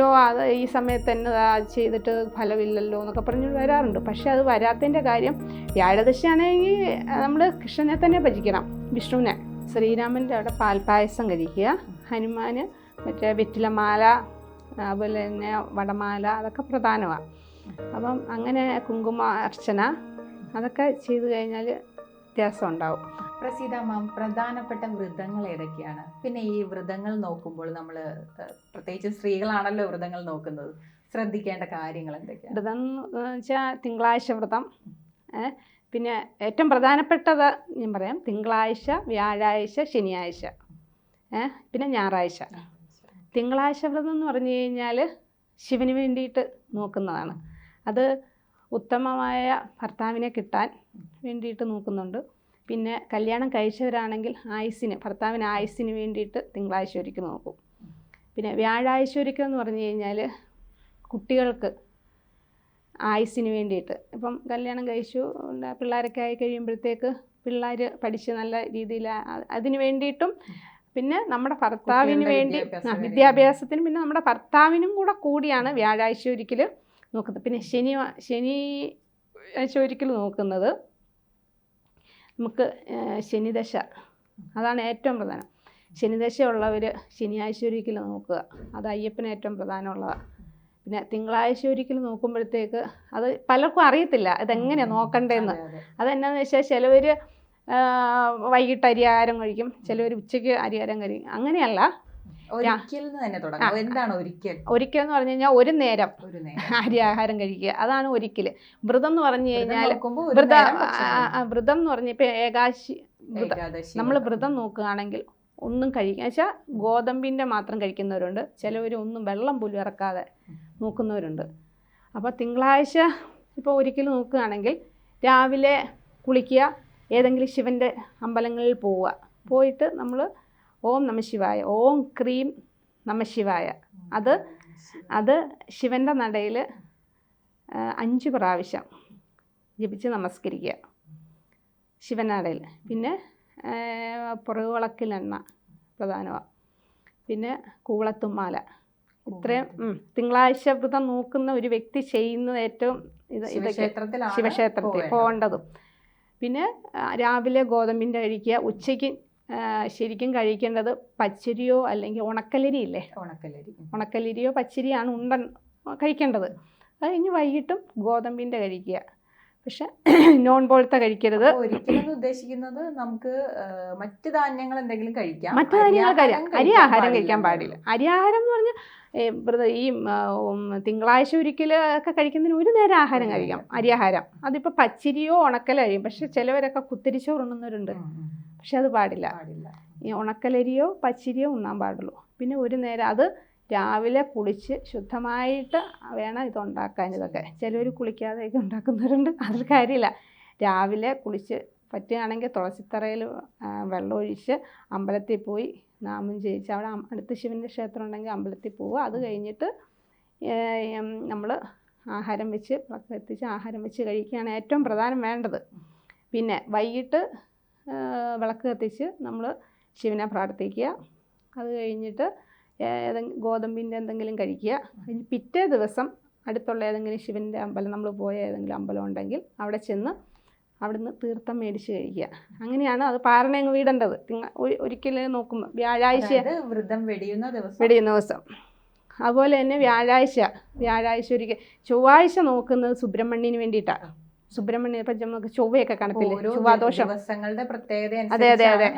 അയ്യോ അത് ഈ സമയത്ത് തന്നെ ചെയ്തിട്ട് ഫലമില്ലല്ലോ എന്നൊക്കെ പറഞ്ഞ് വരാറുണ്ട്. പക്ഷേ അത് വരാത്തതിന്റെ കാര്യം വ്യാഴദശയാണെങ്കിൽ നമ്മൾ കൃഷ്ണനെ തന്നെ ഭജിക്കണം. വിഷ്ണുവിനെ. ശ്രീരാമന്റെ അവിടെ പാൽപ്പായസം കഴിക്കുക. ഹനുമാന് മറ്റേ വെറ്റിലമാല അതുപോലെ തന്നെ വടമാല അതൊക്കെ പ്രധാനമാണ് അപ്പം അങ്ങനെ കുങ്കുമ അർച്ചന അതൊക്കെ ചെയ്തു കഴിഞ്ഞാൽ വ്യത്യാസം ഉണ്ടാവും. പ്രസീത മാം പ്രധാനപ്പെട്ട വ്രതങ്ങൾ ഏതൊക്കെയാണ്? പിന്നെ ഈ വ്രതങ്ങൾ നോക്കുമ്പോൾ നമ്മൾ പ്രത്യേകിച്ച് സ്ത്രീകളാണല്ലോ വ്രതങ്ങൾ നോക്കുന്നത്. ശ്രദ്ധിക്കേണ്ട കാര്യങ്ങൾ എന്തൊക്കെയാണ്? വ്രതം എന്ന് വെച്ചാൽ തിങ്കളാഴ്ച വ്രതം പിന്നെ ഏറ്റവും പ്രധാനപ്പെട്ടത് ഞാൻ പറയാം തിങ്കളാഴ്ച വ്യാഴാഴ്ച ശനിയാഴ്ച പിന്നെ ഞായറാഴ്ച. തിങ്കളാഴ്ച വ്രതം എന്ന് പറഞ്ഞു കഴിഞ്ഞാൽ ശിവന് വേണ്ടിയിട്ട് നോക്കുന്നതാണ്. അത് ഉത്തമമായ ഭർത്താവിനെ കിട്ടാൻ വേണ്ടിയിട്ട് നോക്കുന്നുണ്ട്. പിന്നെ കല്യാണം കഴിച്ചവരാണെങ്കിൽ ആയുസിന് ഭർത്താവിന് ആയുസിന് വേണ്ടിയിട്ട് തിങ്കളാഴ്ച ഒരുക്കി നോക്കും. പിന്നെ വ്യാഴാഴ്ച ഒരുക്കം എന്ന് പറഞ്ഞു കഴിഞ്ഞാൽ കുട്ടികൾക്ക് ആയുസിന് വേണ്ടിയിട്ട്. ഇപ്പം കല്യാണം കഴിച്ചു പിള്ളേരൊക്കെ ആയി കഴിയുമ്പോഴത്തേക്ക് പിള്ളേർ പഠിച്ച് നല്ല രീതിയിൽ അതിന് വേണ്ടിയിട്ടും പിന്നെ നമ്മുടെ ഭർത്താവിന് വേണ്ടി വിദ്യാഭ്യാസത്തിനും വേണ്ടി. വിദ്യാഭ്യാസത്തിന് പിന്നെ നമ്മുടെ ഭർത്താവിനും കൂടെ കൂടിയാണ് വ്യാഴാഴ്ച ഒരിക്കൽ നോക്കുന്നത്. പിന്നെ ശനി ശനി ആഴ്ച ഒരിക്കൽ നോക്കുന്നത്. നമുക്ക് ശനിദശ. അതാണ് ഏറ്റവും പ്രധാനം. ശനിദശ ഉള്ളവർ ശനിയാഴ്ച ഒരിക്കൽ നോക്കുക. അത് അയ്യപ്പന് ഏറ്റവും പ്രധാനമുള്ളതാണ് പിന്നെ തിങ്കളാഴ്ച ഒരിക്കൽ നോക്കുമ്പോഴത്തേക്ക് അത് പലർക്കും അറിയത്തില്ല. ഇതെങ്ങനെയാണ് നോക്കണ്ടേന്ന്. അതെ, അതെ. അതെന്നാന്ന് വെച്ചാൽ ചിലവർ വൈകിട്ട് അരിയാഹാരം കഴിക്കും. ചിലവർ ഉച്ചയ്ക്ക് അരിയാഹാരം കഴിക്കും. അങ്ങനെയല്ല. ഒരിക്കൽ എന്ന് തന്നെ തുടങ്ങാം. എന്താണ് ഒരിക്കൽ? ഒരിക്കൽ എന്ന് പറഞ്ഞു കഴിഞ്ഞാൽ ഒരു നേരം. അരി ആഹാരം കഴിക്കുക. അതാണ് ഒരിക്കൽ വ്രതം എന്ന് പറഞ്ഞു കഴിഞ്ഞാൽ വ്രത വ്രതം എന്ന് പറഞ്ഞ ഇപ്പൊ ഏകാശി വ്രതം. നമ്മൾ വ്രതം. നോക്കുകയാണെങ്കിൽ ഒന്നും കഴിക്കുക വെച്ചാൽ ഗോതമ്പിന്റെ മാത്രം കഴിക്കുന്നവരുണ്ട്. ചിലവർ ഒന്നും വെള്ളം പോലും ഇറക്കാതെ നോക്കുന്നവരുണ്ട്. അപ്പോൾ തിങ്കളാഴ്ച ഇപ്പോൾ ഒരിക്കൽ നോക്കുകയാണെങ്കിൽ രാവിലെ കുളിക്കുക ഏതെങ്കിലും ശിവന്റെ അമ്പലങ്ങളിൽ പോവുക. പോയിട്ട് നമ്മൾ ഓം നമ ശിവായ. ഓം ക്രീം നമ ശിവായ. അത് അത് ശിവന്റെ നടയിൽ അഞ്ച് പ്രാവശ്യം ജപിച്ച് നമസ്കരിക്കുക. ശിവനടയിൽ പിന്നെ പുറകുവിളക്കിലെണ്ണ പ്രധാനമാണ് പിന്നെ കൂവളത്തുമ്മാല ഇത്രയും തിങ്കളാഴ്ച വ്രതം നോക്കുന്ന ഒരു വ്യക്തി ചെയ്യുന്നത് ഏറ്റവും ഇത് ഇതൊക്കെ ശിവക്ഷേത്രത്തിൽ പോകേണ്ടതും. പിന്നെ രാവിലെ ഗോതമ്പിന്റെ കഴിക്കുക ഉച്ചയ്ക്ക് ശരിക്കും കഴിക്കേണ്ടത് പച്ചരിയോ അല്ലെങ്കിൽ ഉണക്കലരി ഇല്ലേ? ഉണക്കലരി. ഉണക്കലരിയോ പച്ചരിയാണ് ഉണ്ടൻ കഴിക്കേണ്ടത്. അത് കഴിഞ്ഞ് വൈകിട്ടും ഗോതമ്പിന്റെ കഴിക്കുക. പക്ഷെ നോൺ പോലത്തെ കഴിക്കരുത്. ഒരിക്കലും ഉദ്ദേശിക്കുന്നത് നമുക്ക് മറ്റ് ധാന്യങ്ങൾ എന്തെങ്കിലും കഴിക്കാം. മറ്റു ധാന്യങ്ങൾ കഴിക്കാം. അരിയാഹാരം കഴിക്കാൻ പാടില്ല. അരിയാഹാരം എന്ന് പറഞ്ഞാൽ ഈ തിങ്കളാഴ്ച ഒരിക്കൽ ഒക്കെ കഴിക്കുന്നതിന് ഒരു നേരം ആഹാരം കഴിക്കാം. അരിയാഹാരം അതിപ്പോൾ പച്ചരിയോ ഉണക്കലോ കഴിയും പക്ഷെ ചിലവരൊക്കെ കുത്തിരിച്ചോറ് ഉണ്ണുന്നവരുണ്ട് ഉം, ഉം. പക്ഷെ അത് പാടില്ല. ഈ ഉണക്കലരിയോ പച്ചിരിയോ ഉണ്ണാൻ പാടുള്ളൂ. പിന്നെ ഒരു നേരം അത് രാവിലെ കുളിച്ച് ശുദ്ധമായിട്ട് വേണം ഇത് ഉണ്ടാക്കാൻ ഇതൊക്കെ. ചിലവർ കുളിക്കാതെയൊക്കെ ഉണ്ടാക്കുന്നവരുണ്ട്. അതിൽ കാര്യമില്ല. രാവിലെ കുളിച്ച് പറ്റുകയാണെങ്കിൽ തുളസിത്തറയിൽ വെള്ളം ഒഴിച്ച് അമ്പലത്തിൽ പോയി നാമം ജയിച്ച് അവിടെ അടുത്ത ശിവന്റെ ക്ഷേത്രം ഉണ്ടെങ്കിൽ അമ്പലത്തിൽ പോവുക. അത് കഴിഞ്ഞിട്ട് നമ്മൾ ആഹാരം വെച്ച് എത്തിച്ച് ആഹാരം വെച്ച് കഴിക്കുകയാണ് ഏറ്റവും പ്രധാനം വേണ്ടത്. പിന്നെ വൈകിട്ട് വിളക്ക് കത്തിച്ച് നമ്മൾ ശിവനെ പ്രാർത്ഥിക്കുക. അത് കഴിഞ്ഞിട്ട് ഏതെങ്കിലും ഗോതമ്പിന്റെ എന്തെങ്കിലും കഴിക്കുക. അതിന് പിറ്റേ ദിവസം അടുത്തുള്ള ഏതെങ്കിലും ശിവന്റെ അമ്പലം നമ്മൾ പോയ ഏതെങ്കിലും അമ്പലം ഉണ്ടെങ്കിൽ അവിടെ ചെന്ന് അവിടുന്ന് തീർത്ഥം മേടിച്ച് കഴിക്കുക. അങ്ങനെയാണ് അത് പാരണയങ്ങ് വീടേണ്ടത്. തിങ്ക ഒരിക്കലും നോക്കുമ്പോൾ വ്യാഴാഴ്ച വ്രതം വെടിയുന്ന ദിവസം. വെടിയുന്ന ദിവസം. അതുപോലെ തന്നെ വ്യാഴാഴ്ച വ്യാഴാഴ്ച ഒരിക്കൽ ചൊവ്വാഴ്ച നോക്കുന്നത് സുബ്രഹ്മണ്യന് വേണ്ടിയിട്ടാണ് സുബ്രഹ്മണ്യ ഇപ്പം നമുക്ക് ചൊവ്വയൊക്കെ കാണത്തില്ലേ ചൊവ്വാദോഷം ദിവസങ്ങളുടെ പ്രത്യേകത അതെ, അതെ, അതെ.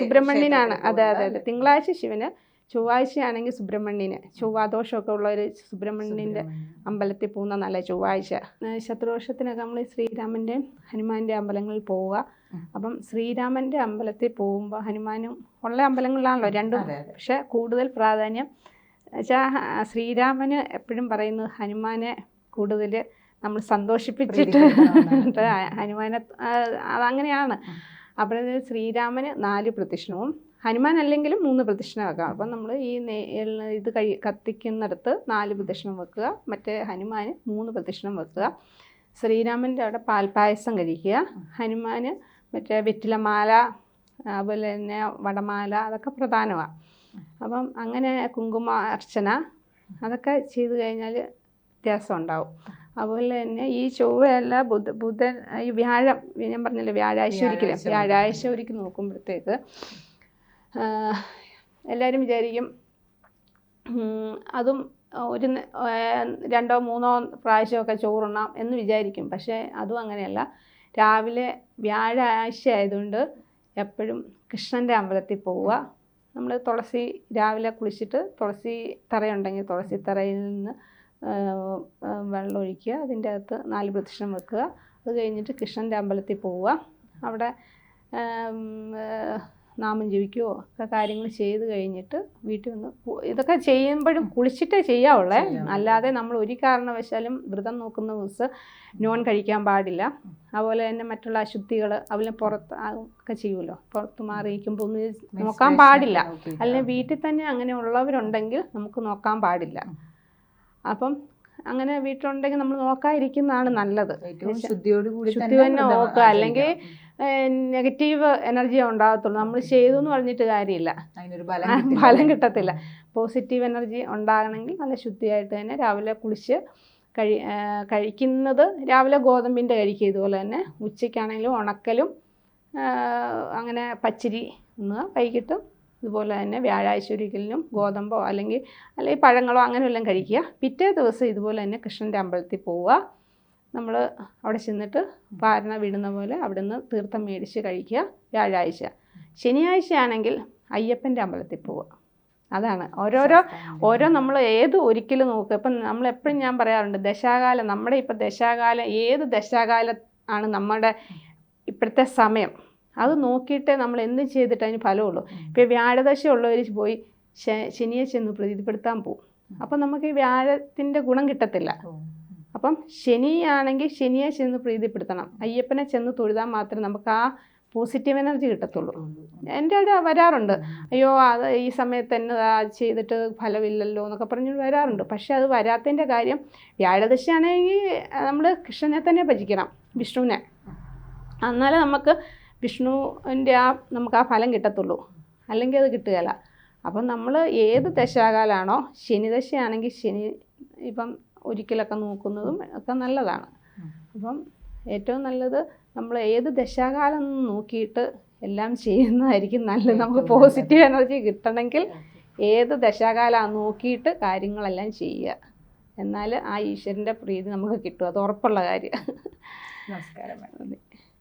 സുബ്രഹ്മണ്യനാണ്. അതെ അതെ അതെ. തിങ്കളാഴ്ച ശിവന് ചൊവ്വാഴ്ചയാണെങ്കിൽ സുബ്രഹ്മണ്യന്. ചൊവ്വാദോഷമൊക്കെ ഉള്ള സുബ്രഹ്മണ്യന്റെ സുബ്രഹ്മണ്യന്റെ അമ്പലത്തിൽ പോകുന്ന നല്ല ചൊവ്വാഴ്ച. ശത്രുവർഷത്തിനൊക്കെ ശത്രുദോഷത്തിനൊക്കെ നമ്മൾ ശ്രീരാമന്റെയും ഹനുമാന്റെ അമ്പലങ്ങളിൽ പോവുക. അപ്പം ശ്രീരാമന്റെ അമ്പലത്തിൽ പോകുമ്പോൾ ഹനുമാനും ഉള്ള അമ്പലങ്ങളിലാണല്ലോ രണ്ടും. പക്ഷെ കൂടുതൽ പ്രാധാന്യം. വെച്ചാൽ ശ്രീരാമന് എപ്പോഴും പറയുന്നത് ഹനുമാനെ കൂടുതൽ നമ്മൾ സന്തോഷിപ്പിച്ചിട്ട്. ഹനുമാനെ അതങ്ങനെയാണ്. അപ്പോൾ ശ്രീരാമന് നാല് പ്രദക്ഷിണവും ഹനുമാൻ അല്ലെങ്കിലും മൂന്ന് പ്രദക്ഷിണ വെക്കാം അപ്പം നമ്മൾ ഈ ഇത് കഴി കത്തിക്കുന്നിടത്ത് നാല് പ്രദക്ഷിണം വെക്കുക മറ്റേ ഹനുമാന് മൂന്ന് പ്രദക്ഷിണം വെക്കുക. ശ്രീരാമന്റെ അവിടെ പാൽപ്പായസം കഴിക്കുക. ഹനുമാന് മറ്റേ വെറ്റിലമാല അതുപോലെ തന്നെ വടമാല അതൊക്കെ പ്രധാനമാണ് അപ്പം അങ്ങനെ കുങ്കുമ അർച്ചന അതൊക്കെ ചെയ്തു കഴിഞ്ഞാൽ വ്യത്യാസം ഉണ്ടാവും. അതുപോലെ തന്നെ ഈ ചൊവ്വയല്ല ബുധ ബുധൻ ഈ വ്യാഴം ഞാൻ പറഞ്ഞില്ലേ വ്യാഴാഴ്ച ഒരിക്കലും. വ്യാഴാഴ്ച ഒരിക്കൽ നോക്കുമ്പോഴത്തേക്ക് എല്ലാവരും വിചാരിക്കും അതും ഒരു രണ്ടോ മൂന്നോ പ്രാവശ്യമൊക്കെ ചോറുണ്ണാം എന്ന് വിചാരിക്കും. പക്ഷേ അതും അങ്ങനെയല്ല. രാവിലെ വ്യാഴാഴ്ച ആയതുകൊണ്ട് എപ്പോഴും കൃഷ്ണന്റെ അമ്പലത്തിൽ പോവുക. നമ്മൾ തുളസി രാവിലെ കുളിച്ചിട്ട് തുളസി തറയുണ്ടെങ്കിൽ തുളസി തറയിൽ നിന്ന് വെള്ളം ഒഴിക്കുക. അതിന്റെ അകത്ത് നാല് പ്രദക്ഷിണം വെക്കുക. അത് കഴിഞ്ഞിട്ട് കൃഷ്ണന്റെ അമ്പലത്തിൽ പോവുക. അവിടെ നാമം ജപിക്കുകയോ ഒക്കെ കാര്യങ്ങൾ ചെയ്ത് കഴിഞ്ഞിട്ട് വീട്ടിൽ വന്ന് ഇതൊക്കെ ചെയ്യുമ്പോഴും കുളിച്ചിട്ടേ ചെയ്യാവുള്ളേ. അല്ലാതെ നമ്മൾ ഒരു കാരണവശാലും വ്രതം നോക്കുന്ന ദിവസം നോൺ കഴിക്കാൻ പാടില്ല. അതുപോലെ തന്നെ മറ്റുള്ള അശുദ്ധികൾ അവലെ പുറത്ത് ഒക്കെ ചെയ്യുമല്ലോ. പുറത്ത് മാറിയിരിക്കുമ്പോൾ ഒന്ന് നോക്കാൻ പാടില്ല. അല്ലെങ്കിൽ വീട്ടിൽ തന്നെ അങ്ങനെ ഉള്ളവരുണ്ടെങ്കിൽ നമുക്ക് നോക്കാൻ പാടില്ല. അപ്പം അങ്ങനെ വീട്ടിലുണ്ടെങ്കിൽ നമ്മൾ നോക്കാതിരിക്കുന്നതാണ് നല്ലത്. ശുദ്ധിയോട് ശുദ്ധി തന്നെ നോക്കുക. അല്ലെങ്കിൽ നെഗറ്റീവ് എനർജി ഉണ്ടാകത്തുള്ളൂ. നമ്മൾ ചെയ്തു എന്ന് പറഞ്ഞിട്ട് കാര്യമില്ല. ഫലം കിട്ടത്തില്ല. പോസിറ്റീവ് എനർജി ഉണ്ടാകണമെങ്കിൽ നല്ല ശുദ്ധിയായിട്ട് തന്നെ രാവിലെ കുളിച്ച് കഴി കഴിക്കുന്നത് രാവിലെ ഗോതമ്പിന്റെ കഴിക്കുക. ഇതുപോലെ തന്നെ ഉച്ചയ്ക്കാണെങ്കിലും ഉണക്കലും അങ്ങനെ പച്ചരി ഒന്ന് വൈകിട്ടും ഇതുപോലെ തന്നെ വ്യാഴാഴ്ച ഒരിക്കലിനും ഗോതമ്പോ അല്ലെങ്കിൽ അല്ലെങ്കിൽ പഴങ്ങളോ അങ്ങനെ എല്ലാം കഴിക്കുക. പിറ്റേ ദിവസം ഇതുപോലെ തന്നെ കൃഷ്ണന്റെ അമ്പലത്തിൽ പോവുക. നമ്മൾ അവിടെ ചെന്നിട്ട് പാരണ വിടുന്ന പോലെ അവിടെ നിന്ന് തീർത്ഥം മേടിച്ച് കഴിക്കുക വ്യാഴാഴ്ച. ശനിയാഴ്ച ആണെങ്കിൽ അയ്യപ്പന്റെ അമ്പലത്തിൽ പോവുക. അതാണ്. ഓരോരോ ഓരോ നമ്മൾ ഏത് ഒരിക്കലും നോക്കുക ഇപ്പം നമ്മൾ എപ്പോഴും ഞാൻ പറയാറുണ്ട് ദശാകാലം നമ്മുടെ ഇപ്പം ദശാകാലം ഏത് ദശാകാലം ആണ് നമ്മുടെ ഇപ്പോഴത്തെ സമയം. അത് നോക്കിയിട്ടേ നമ്മൾ എന്ത് ചെയ്തിട്ട് അതിന് ഫലമുള്ളൂ. ഇപ്പം വ്യാഴദശ ഉള്ളവർ പോയി ശനിയെ ചെന്ന് പ്രീതിപ്പെടുത്താൻ പോകും അപ്പം നമുക്ക് ഈ വ്യാഴത്തിന്റെ ഗുണം കിട്ടത്തില്ല. അപ്പം ശനിയാണെങ്കിൽ ശനിയെ ചെന്ന് പ്രീതിപ്പെടുത്തണം. അയ്യപ്പനെ ചെന്ന് തൊഴുതാൽ മാത്രമേ നമുക്ക് ആ പോസിറ്റീവ് എനർജി കിട്ടത്തുള്ളൂ. എന്റെ അവിടെ വരാറുണ്ട്. അയ്യോ അത് ഈ സമയത്ത് തന്നെ ആ ചെയ്തിട്ട് ഫലമില്ലല്ലോ എന്നൊക്കെ പറഞ്ഞ് വരാറുണ്ട്. പക്ഷെ അത് വരാത്തതിന്റെ കാര്യം വ്യാഴദശയാണെങ്കിൽ നമ്മൾ കൃഷ്ണനെ തന്നെ ഭജിക്കണം വിഷ്ണുവിനെ. എന്നാലേ നമുക്ക് വിഷ്ണുവിന്റെ ആ നമുക്ക് ആ ഫലം കിട്ടത്തുള്ളൂ. അല്ലെങ്കിൽ അത് കിട്ടുകയില്ല. അപ്പം നമ്മൾ ഏത് ദശാകാലാണോ ശനി ദശയാണെങ്കിൽ ശനി ഇപ്പം ഒരിക്കലൊക്കെ നോക്കുന്നതും ഒക്കെ നല്ലതാണ്. അപ്പം ഏറ്റവും നല്ലത് നമ്മൾ ഏത് ദശാകാലം നോക്കിയിട്ട് എല്ലാം ചെയ്യുന്നതായിരിക്കും നല്ലത്. നമുക്ക് പോസിറ്റീവ് എനർജി കിട്ടണമെങ്കിൽ ഏത് ദശാകാലം നോക്കിയിട്ട് കാര്യങ്ങളെല്ലാം ചെയ്യുക. എന്നാൽ ആ ഈശ്വരന്റെ പ്രീതി നമുക്ക് കിട്ടും. അത് ഉറപ്പുള്ള കാര്യം. നമസ്കാരം.